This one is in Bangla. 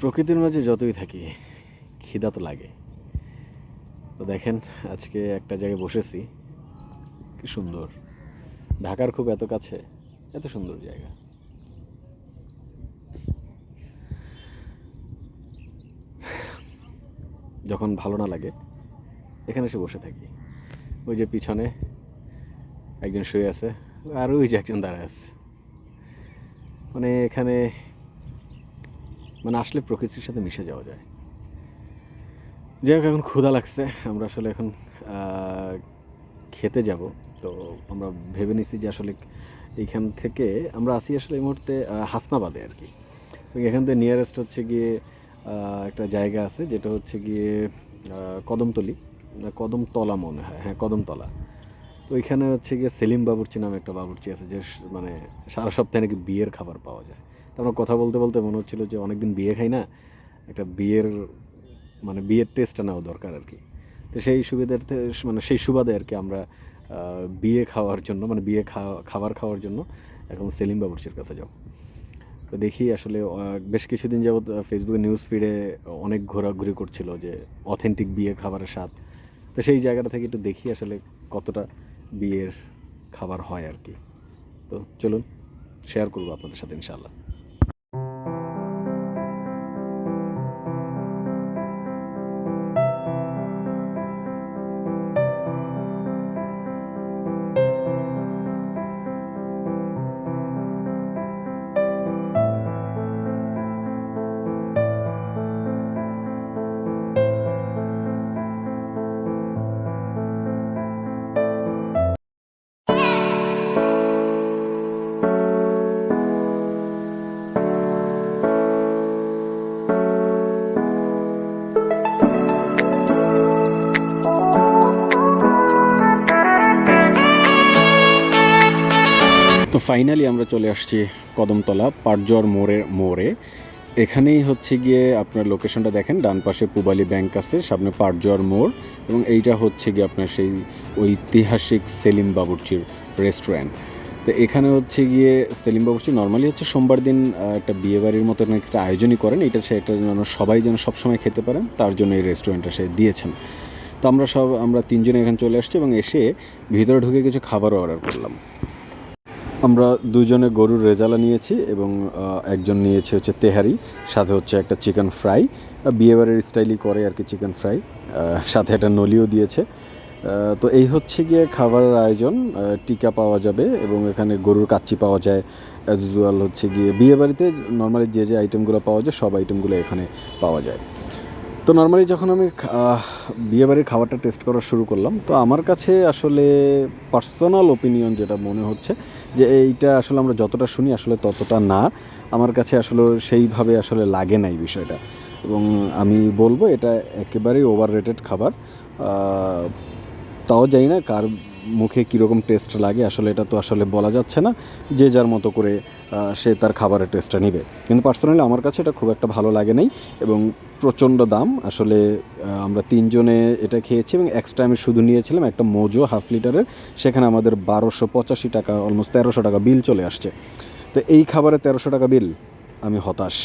প্রকৃতির মাঝে যতই থাকি, খিদা তো লাগে। তো দেখেন, আজকে একটা জায়গায় বসেছি। কি সুন্দর। ঢাকার খুব এত কাছে, এত সুন্দর জায়গা। যখন ভালো না লাগে, এখানে এসে বসে থাকি। ওই যে পিছনে একজন শুয়ে আছে, আর ওই যে একজন দাঁড়ায় আছে। মানে এখানে মানে আসলে প্রকৃতির সাথে মিশে যাওয়া যায়। যাই হোক এখন ক্ষুধা লাগছে। আমরা আসলে এখন খেতে যাব। তো আমরা ভেবে নিছি যে আসলে এইখান থেকে আমরা আসি আসলে এই মুহূর্তে হাসনাবাদে আর কি। এখান থেকে নিয়ারেস্ট হচ্ছে গিয়ে একটা জায়গা আছে যেটা হচ্ছে গিয়ে কদমতলি। কদমতলা মনে হয়। হ্যাঁ কদমতলা। তো ওইখানে হচ্ছে গিয়ে সেলিম বাবুর্চি নামে একটা বাবুর্চি আছে, যে মানে সারা সপ্তাহে নাকি বিয়ের খাবার পাওয়া যায়। তো আমরা কথা বলতে বলতে মনে হচ্ছিল যে অনেকদিন বিয়ে খাই না, একটা বিয়ের মানে বিয়ের টেস্টটা নেওয়া দরকার আর কি। তো সেই সুবিধার্থে মানে সেই সুবাদে আর কি আমরা বিয়ে খাওয়ার জন্য মানে বিয়ে খাওয়া, খাবার খাওয়ার জন্য এখন সেলিম বাবুর্চির কাছে যাব। তো দেখি আসলে বেশ কিছুদিন যাবৎ ফেসবুকে নিউজ ফিডে অনেক ঘোরাঘুরি করছিল যে অথেন্টিক বিয়ে খাবারের স্বাদ। তো সেই জায়গাটা থেকে একটু দেখি আসলে কতটা বিয়ের খাবার হয় আর কি। তো চলুন শেয়ার করব আপনাদের সাথে ইনশাল্লাহ ফাইনালি আমরা চলে আসছি কদমতলা পাটজর মোড়ের মোড়ে। এখানেই হচ্ছে গিয়ে আপনার লোকেশনটা দেখেন, ডান পাশে পুবালি ব্যাংক আছে, সামনে পাটজর মোড় এবং এইটা হচ্ছে গিয়ে আপনার সেই ঐতিহাসিক সেলিম বাবুর্চির রেস্টুরেন্ট তো এখানে হচ্ছে গিয়ে সেলিম বাবুর্চি নর্মালি হচ্ছে সোমবার দিন একটা বিয়েবাড়ির মতন একটা আয়োজনই করেন, এটা সে একটা যেন সবাই যেন সবসময় খেতে পারেন, তার জন্য এই রেস্টুরেন্টটা সে দিয়েছেন। তো আমরা সব, আমরা তিনজনে এখানে চলে আসছি এবং এসে ভিতরে ঢুকে কিছু খাবারও অর্ডার করলাম। আমরা দুজনে গরুর রেজালা নিয়েছি এবং একজন নিয়েছে হচ্ছে তেহারি, সাথে হচ্ছে একটা চিকেন ফ্রাই। বিয়েবাড়ির স্টাইলই করে আর কি চিকেন ফ্রাই সাথে একটা নলিও দিয়েছে। তো এই হচ্ছে গিয়ে খাবারের আয়োজন টিকা পাওয়া যাবে এবং এখানে গরুর কাচ্চি পাওয়া যায়। অ্যাজ ইউজুয়াল হচ্ছে গিয়ে বিয়েবাড়িতে নর্মালি যে যে আইটেমগুলো পাওয়া যায়, সব আইটেমগুলো এখানে পাওয়া যায়। তো নর্মালি যখন আমি বিয়েবাড়ির খাবারটা টেস্ট করা শুরু করলাম, তো আমার কাছে আসলে পার্সোনাল ওপিনিয়ন যেটা মনে হচ্ছে, যে এইটা আসলে আমরা যতটা শুনি আসলে ততটা না। আমার কাছে আসলে সেইভাবে আসলে লাগে নাই বিষয়টা। এবং আমি বলব এটা একেবারেই ওভার রেটেড খাবার তাও জানি না কার মুখে কীরকম টেস্ট লাগে। আসলে এটা তো আসলে বলা যাচ্ছে না। যে যার মতো করে সে তার খাবারের টেস্টটা নেবে। কিন্তু পার্সোনালি আমার কাছে এটা খুব একটা ভালো লাগে নাই এবং প্রচণ্ড দাম। আসলে আমরা তিনজনে এটা খেয়েছি এবং এক্সট্রা আমি শুধু নিয়েছিলাম একটা মোজো হাফ লিটারের সেখানে আমাদের বারোশো পঁচাশি টাকা অলমোস্ট তেরোশো টাকা বিল চলে আসছে। তো এই খাবারে তেরোশো টাকা বিল আমি হতাশ।